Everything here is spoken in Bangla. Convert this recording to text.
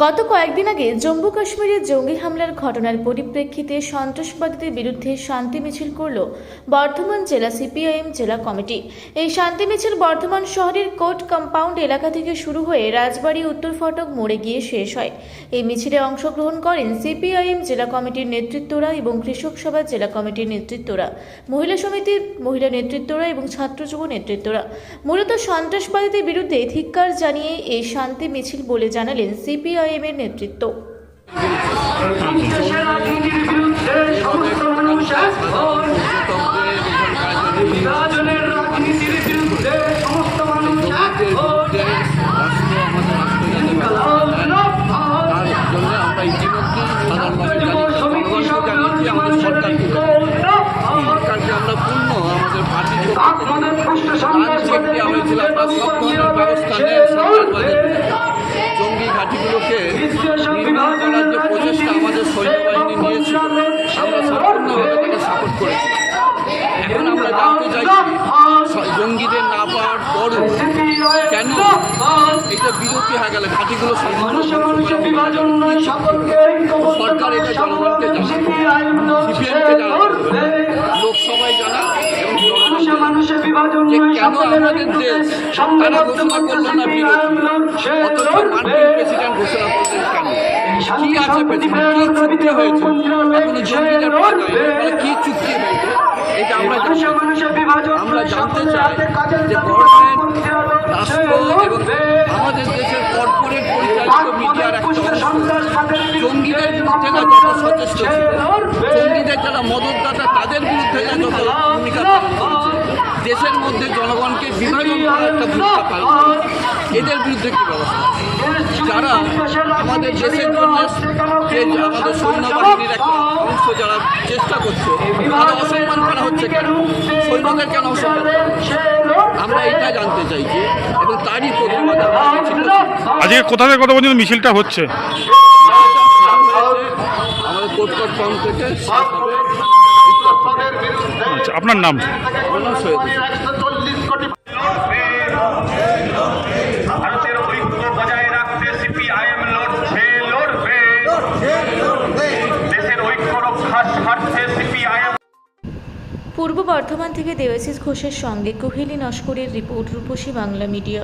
গত কয়েকদিন আগে জম্মু কাশ্মীরে জঙ্গি হামলার ঘটনার পরিপ্রেক্ষিতে সন্ত্রাসবাদীদের বিরুদ্ধে শান্তি মিছিল করল বর্ধমান জেলা সিপিআইএম জেলা কমিটি। এই শান্তি মিছিল বর্ধমান শহরের কোর্ট কম্পাউন্ড এলাকা থেকে শুরু হয়ে রাজবাড়ী, উত্তর ফটক মোড়ে গিয়ে শেষ হয়। এই মিছিলে অংশগ্রহণ করেন সিপিআইএম জেলা কমিটির নেতৃত্বরা এবং কৃষক সভা জেলা কমিটির নেতৃত্বরা, মহিলা সমিতির মহিলা নেতৃত্বরা এবং ছাত্র যুব নেতৃত্বরা। মূলত সন্ত্রাসবাদীদের বিরুদ্ধে ধিক্কার জানিয়ে এই শান্তি মিছিল বলে জানালেন সিপিআইএম এর নেতৃত্ব। করার যে প্রচেষ্টা আমাদের সৈন্যবাহিনী নিয়েছে আমরা সম্পূর্ণভাবে তাকে সাপোর্ট করেছি। এখন আমরা জানতে চাইছি স- জঙ্গিদের না পাওয়ার পরও কেন এটা বিরতি হয়ে গেল? ঘাঁটিগুলো সরকার এটা জনগণকে সিপিএমকে লোকসভায় জানা কেন আমাদের দেশ তারা ঘোষণা করল না বিরোধী? অথচ মার্কিন প্রেসিডেন্ট ঘোষণা কি আছে কি চুক্তি হয়েছে? এখনও জঙ্গিদের পাওয়া কি চুক্তি হয়েছে? আমরা জানতে চাই। আমাদের দেশের কর্পোরেট পরিচালিত মিডিয়ার জঙ্গিদের বিরুদ্ধে যত সচেষ্ট ছিল, জঙ্গিদের যারা মদতদাতা, তাদের বিরুদ্ধে যত ভূমিকা পালন করেছে দেশের মধ্যে জনগণকে বিভাজন করার একটা ভূমিকা পালন এদের বিরুদ্ধে কি ব্যবস্থা? যারা আমাদের দেশের জন্য যে আমাদের সৈন্যবাহিনীর একটা অংশ যারা চেষ্টা করছে তারা অসম্মান করা হচ্ছে কেন? সৈন্যদের কেন অসম্মান হচ্ছে? আমরা এটা জানতে চাইছি এবং তারই প্রতিবাদ। আজকে কোথা থেকে কত পর্যন্ত মিছিলটা হচ্ছে। আমাদের কোটকট পাম্প থেকে আচ্ছা আপনার নাম? পূর্ব বর্ধমান থেকে দেবাশিস ঘোষের সঙ্গে কোহেলি নস্করের রিপোর্ট রূপসী বাংলা মিডিয়া।